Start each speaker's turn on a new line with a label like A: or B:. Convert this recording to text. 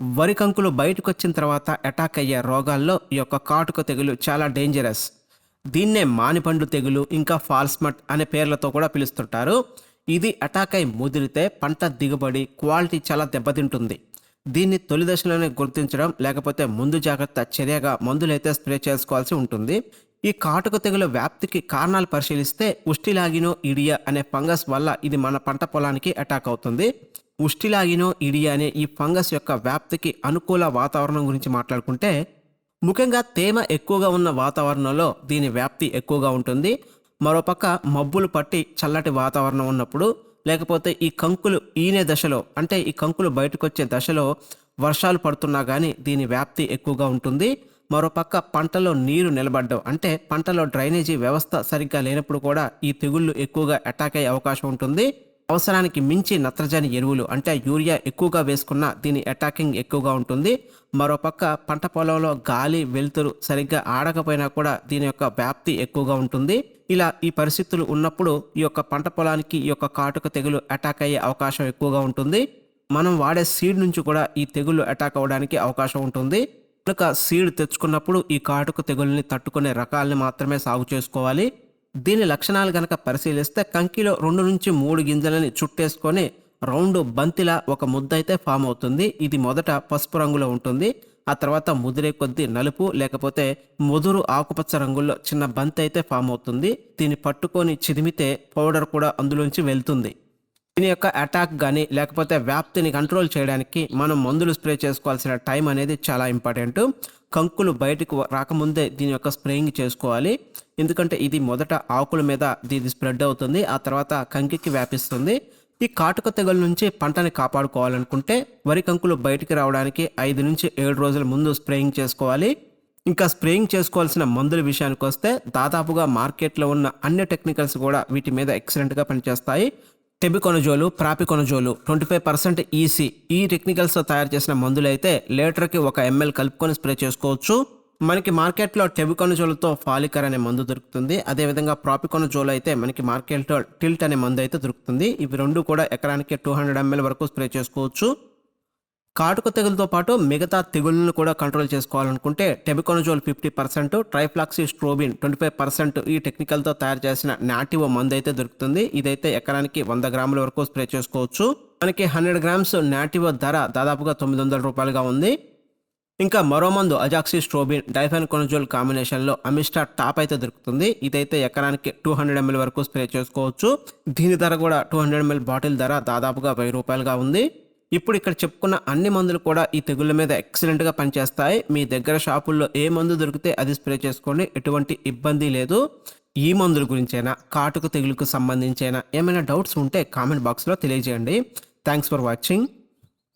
A: వరి కంకులు బయటకు వచ్చిన తర్వాత అటాక్ అయ్యే రోగాల్లో ఈ యొక్క కాటుక తెగులు చాలా డేంజరస్ దీన్నే మానిపండు తెగులు ఇంకా ఫాల్స్మట్ అనే పేర్లతో కూడా పిలుస్తుంటారు. ఇది అటాక్ అయి ముదిరితే పంట దిగుబడి క్వాలిటీ చాలా దెబ్బతింటుంది. దీన్ని తొలి దశలోనే గుర్తించడం లేకపోతే ముందు జాగ్రత్త చర్యగా మందులైతే స్ప్రే చేసుకోవాల్సి ఉంటుంది. ఈ కాటుక తెగుల వ్యాప్తికి కారణాలు పరిశీలిస్తే ఉష్టిలాగినో ఇడియా అనే ఫంగస్ వల్ల ఇది మన పంట పొలానికి అటాక్ అవుతుంది. ఉష్టిలాగినో ఇడియా అనే ఈ ఫంగస్ యొక్క వ్యాప్తికి అనుకూల వాతావరణం గురించి మాట్లాడుకుంటే ముఖ్యంగా తేమ ఎక్కువగా ఉన్న వాతావరణంలో దీని వ్యాప్తి ఎక్కువగా ఉంటుంది. మరోపక్క మబ్బులు పట్టి చల్లటి వాతావరణం ఉన్నప్పుడు లేకపోతే ఈ కంకులు ఈనే దశలో అంటే ఈ కంకులు బయటకు వచ్చే దశలో వర్షాలు పడుతున్నా కానీ దీని వ్యాప్తి ఎక్కువగా ఉంటుంది. మరోపక్క పంటలో నీరు నిలబడ్డం అంటే పంటలో డ్రైనేజీ వ్యవస్థ సరిగ్గా లేనప్పుడు కూడా ఈ తెగుళ్ళు ఎక్కువగా అటాక్ అయ్యే అవకాశం ఉంటుంది. అవసరానికి మించి నత్రజని ఎరువులు అంటే యూరియా ఎక్కువగా వేసుకున్న దీని అటాకింగ్ ఎక్కువగా ఉంటుంది. మరోపక్క పంట పొలంలో గాలి వెలుతురు సరిగ్గా ఆడకపోయినా కూడా దీని యొక్క వ్యాప్తి ఎక్కువగా ఉంటుంది. ఇలా ఈ పరిస్థితులు ఉన్నప్పుడు ఈ యొక్క పంట పొలానికి ఈ యొక్క కాటుక తెగులు అటాక్ అయ్యే అవకాశం ఎక్కువగా ఉంటుంది. మనం వాడే సీడ్ నుంచి కూడా ఈ తెగులు అటాక్ అవ్వడానికి అవకాశం ఉంటుంది. కనుక సీడ్ తెచ్చుకున్నప్పుడు ఈ కాటుక తెగుల్ని తట్టుకునే రకాలని మాత్రమే సాగు చేసుకోవాలి. దీని లక్షణాలు గనక పరిశీలిస్తే కంకిలో రెండు నుంచి మూడు గింజలని చుట్టేసుకొని రౌండ్ బంతిలా ఒక ముద్ద అయితే ఫామ్ అవుతుంది. ఇది మొదట పసుపు రంగులో ఉంటుంది. ఆ తర్వాత ముదిరే కొద్దీ నలుపు లేకపోతే ముదురు ఆకుపచ్చ రంగుల్లో చిన్న బంతి అయితే ఫామ్ అవుతుంది. దీన్ని పట్టుకొని చిదిమితే పౌడర్ కూడా అందులోంచి వెళ్తుంది. దీని యొక్క అటాక్ కానీ లేకపోతే వ్యాప్తిని కంట్రోల్ చేయడానికి మనం మందులు స్ప్రే చేసుకోవాల్సిన టైం అనేది చాలా ఇంపార్టెంట్. కంకులు బయటకు రాకముందే దీని యొక్క స్ప్రేయింగ్ చేసుకోవాలి. ఎందుకంటే ఇది మొదట ఆకుల మీద దీని స్ప్రెడ్ అవుతుంది. ఆ తర్వాత కంకికి వ్యాపిస్తుంది. ఈ కాటుక తెగుల నుంచి పంటని కాపాడుకోవాలనుకుంటే వరి కంకులు బయటికి రావడానికి ఐదు నుంచి ఏడు రోజుల ముందు స్ప్రేయింగ్ చేసుకోవాలి. ఇంకా స్ప్రేయింగ్ చేసుకోవాల్సిన మందుల విషయానికి వస్తే దాదాపుగా మార్కెట్లో ఉన్న అన్ని టెక్నికల్స్ కూడా వీటి మీద ఎక్సలెంట్గా పనిచేస్తాయి. Tebuconazole propiconazole twenty five percent EC ఈ టెక్నికల్స్తో తయారు చేసిన మందులు అయితే లీటర్కి ఒక ఎంఎల్ కలుపుకొని స్ప్రే చేసుకోవచ్చు. మనకి మార్కెట్లో టెబికొనజోలుతో ఫాలికర్ అనే మందు దొరుకుతుంది. అదేవిధంగా ప్రాపికొనజోల్ అయితే మనకి మార్కెట్లో టిల్ట్ అనే మందు అయితే దొరుకుతుంది. ఇవి రెండు కూడా ఎకరానికి టూ హండ్రెడ్ ఎంఎల్ వరకు స్ప్రే చేసుకోవచ్చు. కాటుక తెగులతో పాటు మిగతా తెగుళ్ళను కూడా కంట్రోల్ చేసుకోవాలనుకుంటే tebuconazole fifty percent trifloxystrobin twenty five percent ఈ టెక్నికల్తో తయారు చేసిన నాటివో మందు అయితే దొరుకుతుంది. ఇదైతే ఎకరానికి వంద గ్రాముల వరకు స్ప్రే చేసుకోవచ్చు. మనకి హండ్రెడ్ గ్రామ్స్ నాటివో ధర దాదాపుగా తొమ్మిది వందల రూపాయలుగా ఉంది. ఇంకా మరో మందు అజాక్సీ స్ట్రోబిన్ డైఫెన్ కొనజోల్ కాంబినేషన్లో అమిస్టా టాప్ అయితే దొరుకుతుంది. ఇదైతే ఎకరానికి టూ హండ్రెడ్ ఎంఎల్ వరకు స్ప్రే చేసుకోవచ్చు. దీని ధర కూడా టూ హండ్రెడ్ ఎంఎల్ బాటిల్ ధర దాదాపుగా వెయ్యి రూపాయలుగా ఉంది. ఇప్పుడు ఇక్కడ చెప్పుకున్న అన్ని మందులు కూడా ఈ తెగుళ్ళ మీద ఎక్సలెంట్గా పనిచేస్తాయి. మీ దగ్గర షాపుల్లో ఏ మందు దొరికితే అది స్ప్రే చేసుకోండి. ఎటువంటి ఇబ్బంది లేదు. ఈ మందుల గురించైనా కాటుకు తెగులుకు సంబంధించైనా ఏమైనా డౌట్స్ ఉంటే కామెంట్ బాక్స్లో తెలియజేయండి. Thanks for watching